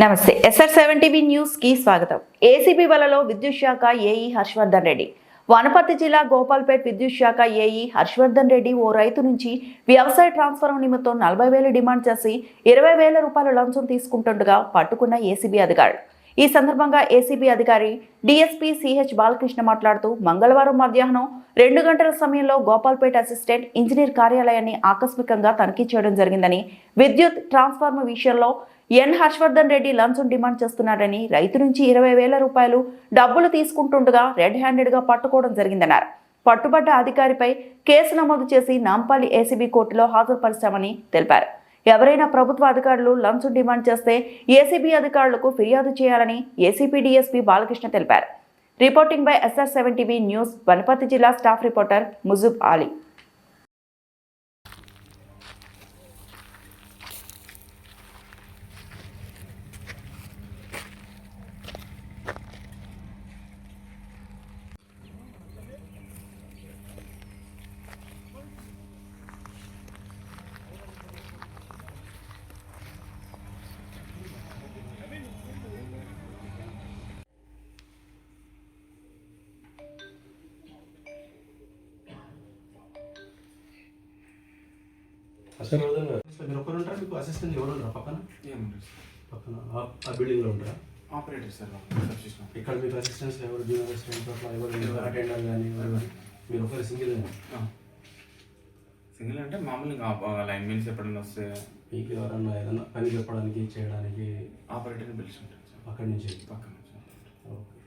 నమస్తే. SR seven TV న్యూస్కి స్వాగతం. ఏసీబీ వలలో విద్యుత్ శాఖ ఏఈ హర్షవర్ధన్ రెడ్డి. వనపర్తి జిల్లా గోపాల్పేట్ విద్యుత్ శాఖ ఏఈ హర్షవర్ధన్ రెడ్డి ఓ రైతు నుంచి వ్యవసాయ ట్రాన్స్ఫర్ నిమిత్తం నలభై వేలు డిమాండ్ చేసి ఇరవై వేల రూపాయల లంచం తీసుకుంటుండగా పట్టుకున్న ఏసీబీ అధికారులు. ఈ సందర్భంగా ఏసీబీ అధికారి డిఎస్పీ సిహెచ్ బాలకృష్ణ మాట్లాడుతూ మంగళవారం మధ్యాహ్నం రెండు గంటల సమయంలో గోపాల్పేట అసిస్టెంట్ ఇంజనీర్ కార్యాలయాన్ని ఆకస్మికంగా తనిఖీ చేయడం జరిగిందని విద్యుత్ ట్రాన్స్ఫార్మర్ విషయంలో ఎన్ హర్షవర్ధన్ రెడ్డి లంచం డిమాండ్ చేస్తున్నారని రైతు నుంచి ఇరవై వేల రూపాయలు డబ్బులు తీసుకుంటుండగా రెడ్ హ్యాండెడ్గా పట్టుకోవడం జరిగిందన్నారు. పట్టుబడ్డ అధికారిపై కేసు నమోదు చేసి నాంపల్లి ఏసీబీ కోర్టులో హాజరుపరిచామని తెలిపారు. ఎవరైనా ప్రభుత్వ అధికారులు లంచం డిమాండ్ చేస్తే ఏసీబీ అధికారులకు ఫిర్యాదు చేయాలని ఏసీపీ డీఎస్పీ బాలకృష్ణ తెలిపారు. Reporting by SR seven TV news Wanaparthy జిల్లా స్టాఫ్ రిపోర్టర్ ముజుబ్ ఆలీ మీరు ఒక్కరు ఉంటారా? మీకు అసిస్టెంట్ ఎవరు ఉంటారా పక్కన? పక్కన. ఆ- బిల్డింగ్లో ఉంటారా? ఆపరేటర్ సార్ ఇక్కడ మీకు అసిస్టెంట్స్ ఎవరు జూనియర్ అసిస్టెంట్స్ అట్లా ఎవరు అటెండర్ కానీ ఎవరు మీరు ఒకరు సింగిల్ సింగిల్ అంటే మామూలు ఇంకా లైన్ మెన్స్ ఎప్పుడైనా వస్తే మీకు ఎవరన్నా ఏదన్నా పని చెప్పడానికి చేయడానికి ఆపరేటర్ని పిలిచి ఉంటాను సార్ అక్కడి నుంచి? పక్కన నుంచి. ఓకే.